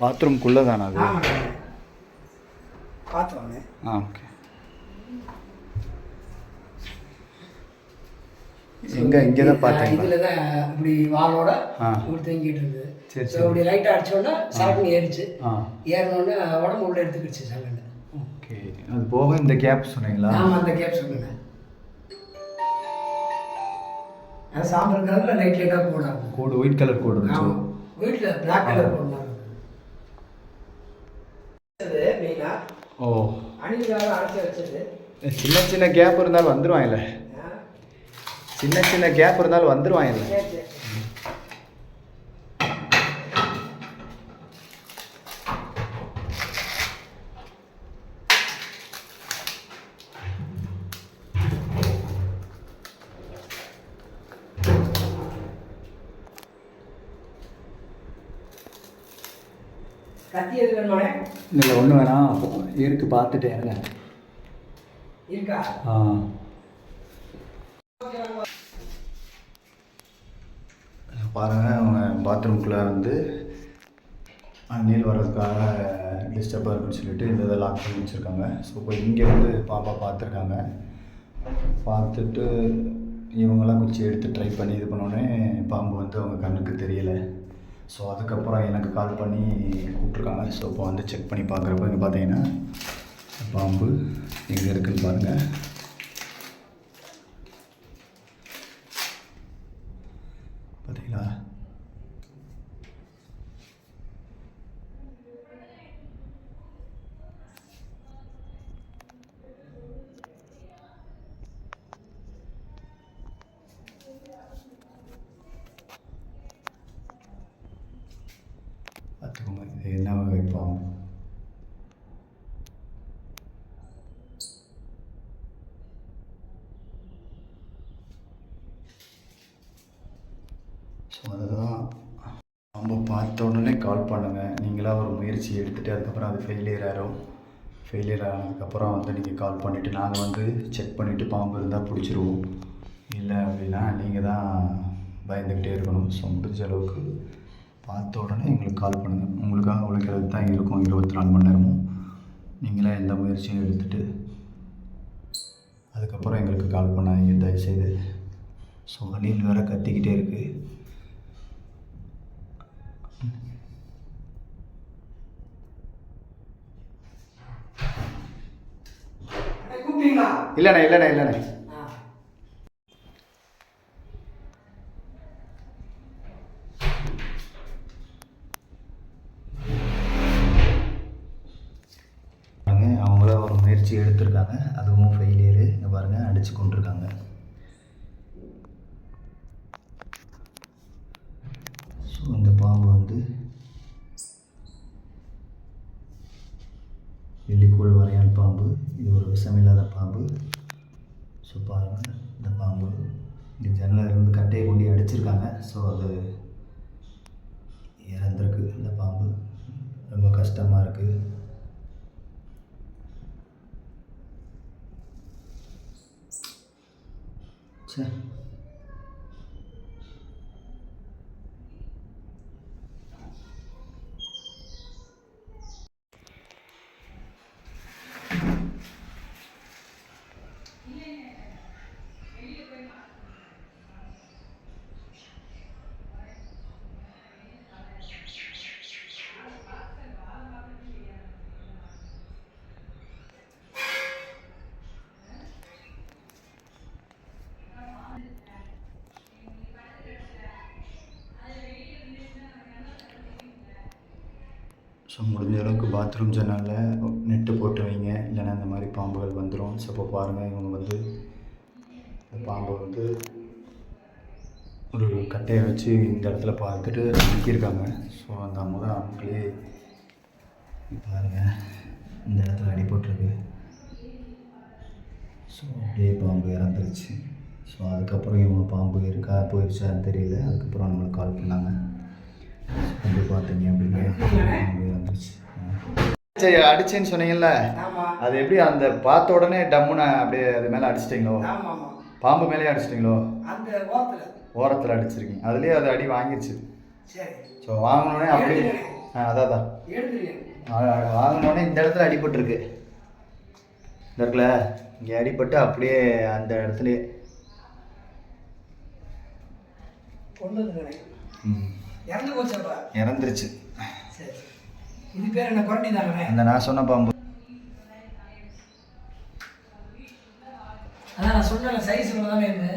பாத்ரூம்குள்ளே தானே அது வாங்க ஆ ஓகே. எங்கே இங்கே தான் பார்த்தீங்களா? இதில் தான் இப்படி வாளோட. இப்படி தங்கிட்டு இருந்தது. சரி, ஸோ இப்படி லைட்டாக அடிச்சோன்னா சரக்கு ஏறிச்சு. ஏறினோடனே உடம்பு உள்ள எடுத்துக்கிடுச்சு சங்கன்னு ஓகே. அது போக இந்த கேப் சொன்னீங்களா? ஆமாம் அந்த கேப் சொல்லுங்க அது சாம்பல் கலரில் லைட் லைட்டாக போடாது கோடு ஒயிட் கலர் கோடு இருந்துச்சு. வீட்டில் பிளாக் கலர் போடலாம் மெயினாக ஓ. அணிலுக்காக அடைச்சி வச்சது. சின்ன சின்ன கேப் இருந்தாலும் வந்துருவாங்கல்ல ஆ, சின்ன சின்ன கேப் இருந்தாலும் வந்துருவாங்கல்ல கத்தி எது வேணுமானே இல்லை ஒன்று வேணாம் இருக்கு பார்த்துட்டேன் இருங்க. இருக்கா? ஆ. பாருங்க அவங்க பாத்ரூம்குள்ளே வந்து நீல் வர்றதுக்காக டிஸ்டர்பாக இருக்குன்னு சொல்லிட்டு இந்த இதை லாக் பண்ணி வச்சுருக்காங்க. ஸோ இப்போ இங்கே வந்து பாப்பா பார்த்துருக்காங்க. பார்த்துட்டு இவங்கெல்லாம் குச்சி எடுத்து ட்ரை பண்ணி இது பண்ணோடனே பாம்பு வந்து அவங்க கண்ணுக்கு தெரியலை. ஸோ அதுக்கப்புறம் எனக்கு கால் பண்ணி கூப்பிட்ருக்காங்க ஸோ இப்போ வந்து செக் பண்ணி பார்க்குறப்ப இங்கே பார்த்தீங்கன்னா பாம்பு எங்கே இருக்குன்னு பாருங்கள் ஸோ அதுதான். நம்ம பார்த்த உடனே கால் பண்ணுங்கள் நீங்களாக ஒரு முயற்சி எடுத்துகிட்டு அதுக்கப்புறம் அது ஃபெயிலியர் ஆகிடும் ஃபெயிலியர் ஆனதுக்கப்புறம் வந்து நீங்கள் கால் பண்ணிவிட்டு நாங்கள் வந்து செக் பண்ணிவிட்டு பாம்பு இருந்தால் பிடிச்சிருவோம். இல்லை அப்படின்னா நீங்கள் தான் பயந்துக்கிட்டே இருக்கணும். ஸோ முடிஞ்ச அளவுக்கு பார்த்த உடனே எங்களுக்கு கால் பண்ணுங்கள் உங்களுக்காக உழைக்கிறது தான் இருக்கும் இருபத்தி நாலு மணி நேரமும். நீங்களாக எந்த முயற்சியும் எடுத்துகிட்டு அதுக்கப்புறம் எங்களுக்கு கால் பண்ணாதீங்க. தயவுசெய்து. ஸோ அணில் வேறு கத்திக்கிட்டே இருக்குது இல்லைண்ணே இல்லைண்ணே இல்லைண்ணே. அவங்கள ஒரு முயற்சி எடுத்திருக்காங்க. அதுவும் ஃபெயிலியரு இங்கே பாருங்கள் அடித்து கொண்டிருக்காங்க ஸோ இந்த பாம்பு வந்து எலிக்கோள் வரையான் பாம்பு. இது ஒரு விஷமில்லாத பாம்பு. ஸோ பாருங்கள் இந்த பாம்பு. இந்த ஜன்னலில் இருந்து கட்டையை கொண்டு அடிச்சிருக்காங்க. ஸோ அது இறந்துருக்கு இந்த பாம்பு. ரொம்ப கஷ்டமாக இருக்குது சரி ஸோ முடிஞ்ச அளவுக்கு பாத்ரூம் ஜன்னலில் நெட்டு போட்டு வைங்க. இல்லைன்னா இந்த மாதிரி பாம்புகள் வந்துடும் ஸோ இப்போ பாருங்கள் இவங்க வந்து இந்த பாம்பை வந்து ஒரு கட்டையை வச்சு இந்த இடத்துல பார்த்துட்டு அடிக்கியிருக்காங்க ஸோ அந்த முத அவங்களே பாருங்கள் இந்த இடத்துல அடிபட்டிருக்கு ஸோ அப்படியே பாம்பு இறந்துருச்சு. ஸோ அதுக்கப்புறம் இவங்க பாம்பு இருக்கா போயிடுச்சான்னு தெரியல. அதுக்கப்புறம் நம்மளுக்கு கால் பண்ணாங்க அப்படி பார்த்தீங்க அப்படின்னா பாம்பு இறந்துருச்சு சரி அடிச்சேன்னு சொன்னீங்கல்ல? அது எப்படி அந்த பார்த்த உடனே டம்முன்னு அப்படியே அது மேலே அடிச்சிட்டிங்களோ? பாம்பு மேலேயே அடிச்சிட்டிங்களோ? அந்த ஓரத்தில். ஓரத்தில் அடிச்சிருக்கீங்க. அதுலேயே அது அடி வாங்கிருச்சு. சரி. ஸோ வாங்கினோடனே அப்படியே ஆ அதான் அதான். எடுத்துருக்கேன் வாங்கினோடனே இந்த இடத்துல அடிபட்டிருக்கு. இந்த இருக்குல்ல இங்கே அடிபட்டு அப்படியே அந்த இடத்துலயே இறந்துருச்சு. இது பேர் என்ன? குரண்டி தானே அந்த நான் சொன்ன பாம்பு. அதான் நான் சொன்னேன் சைஸ் தானே இருந்து